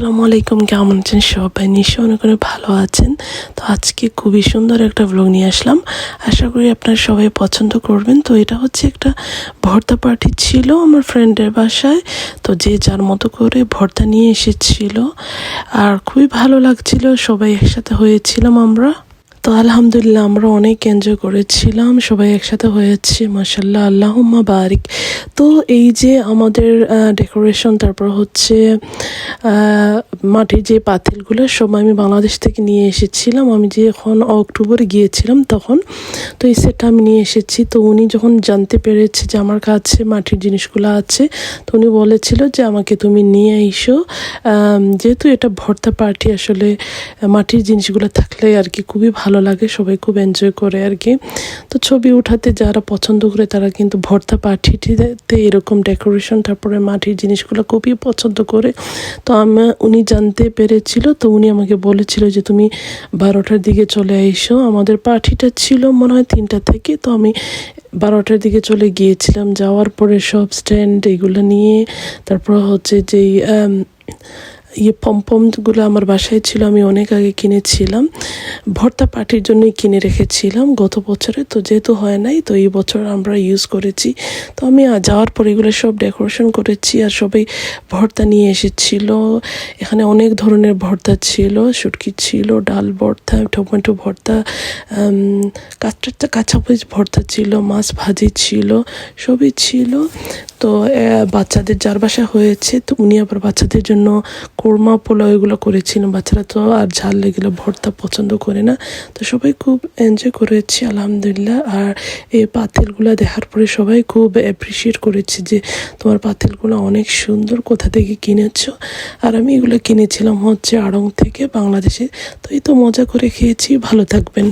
আসসালামু আলাইকুম, কেমন আছেন সবাই? নিশ্চয় অনেক অনেক ভালো আছেন। তো আজকে খুবই সুন্দর একটা ব্লগ নিয়ে আসলাম। আশা করি আপনারা সবাই পছন্দ করবেন। তো এটা হচ্ছে একটা ভর্তা পার্টি ছিল আমার ফ্রেন্ডের বাসায়। তো যে যার মতো করে ভর্তা নিয়ে এসেছিল। আর খুবই ভালো লাগছিল, সবাই একসাথে হয়েছিলাম আমরা। তো আলহামদুলিল্লাহ আমরা অনেক এনজয় করেছিলাম, সবাই একসাথে হয়েছে মাসাল্লাহ আল্লাহুম্মা বারিক। তো এই যে আমাদের ডেকোরেশন তারপর হচ্ছে মাটির যে পাতিলগুলো, সব আমি বাংলাদেশ থেকে নিয়ে এসেছিলাম। আমি যে এখন অক্টোবরে গিয়েছিলাম তখন, তো এই সেটটা আমি নিয়ে এসেছি। তো উনি যখন জানতে পেরেছে যে আমার কাছে মাটির জিনিসগুলো আছে, তো উনি বলেছিল যে আমাকে তুমি নিয়ে এসো। যেহেতু এটা ভর্তা পার্টি আসলে মাটির জিনিসগুলো থাকলে আর কি খুবই ভালো লাগে, সবাই খুব এনজয় করে আর কি তো ছবি উঠাতে যারা পছন্দ করে তারা কিন্তু ভর্তা পার্টিটিতে এরকম ডেকোরেশন তারপরে মাটির জিনিসগুলো খুবই পছন্দ করে। তো আমি, উনি জানতে পেরেছিল, তো উনি আমাকে বলেছিল যে, তুমি বারোটার দিকে চলে এসো। আমাদের পার্টিটা ছিল মনে হয় তিনটা থেকে, তো আমি বারোটার দিকে চলে গিয়েছিলাম। যাওয়ার পরে সব স্ট্যান্ড এগুলো নিয়ে, তারপর হচ্ছে যেই ইয়ে পমপমগুলো আমার বাসায় ছিল আমি অনেক আগে কিনেছিলাম। ভর্তা পার্টির জন্যই কিনে রেখেছিলাম গত বছরে তো যেহেতু হয় নাই তো এই বছর আমরা ইউজ করেছি। তো আমি যাওয়ার পর এগুলো সব ডেকোরেশন করেছি আর সবাই ভর্তা নিয়ে এসেছিল। এখানে অনেক ধরনের ভর্তা ছিল শুটকি ছিল ডাল ভর্তা টমেটো ভর্তা উম, কাঁচা কাঁচামরিচ ভর্তা ছিল মাছ ভাজি ছিল সবই ছিল। তো বাচ্চাদের যার বাসা হয়েছে তো উনি আবার বাচ্চাদের জন্য কোরমা, পোলাও এগুলো করেছিলেন বাচ্চারা তো আর ঝাল এগুলো ভর্তা পছন্দ করে না। তো সবাই খুব এনজয় করেছি, আলহামদুলিল্লাহ। আর এই পাতিলগুলো দেখার পরে সবাই খুব অ্যাপ্রিসিয়েট করেছে যে তোমার পাতিলগুলো অনেক সুন্দর কোথা থেকে কিনেছো। আর আমি এগুলো কিনেছিলাম হচ্ছে আড়ং থেকে বাংলাদেশে। তো এই তো মজা করে খেয়েছি, ভালো থাকবেন।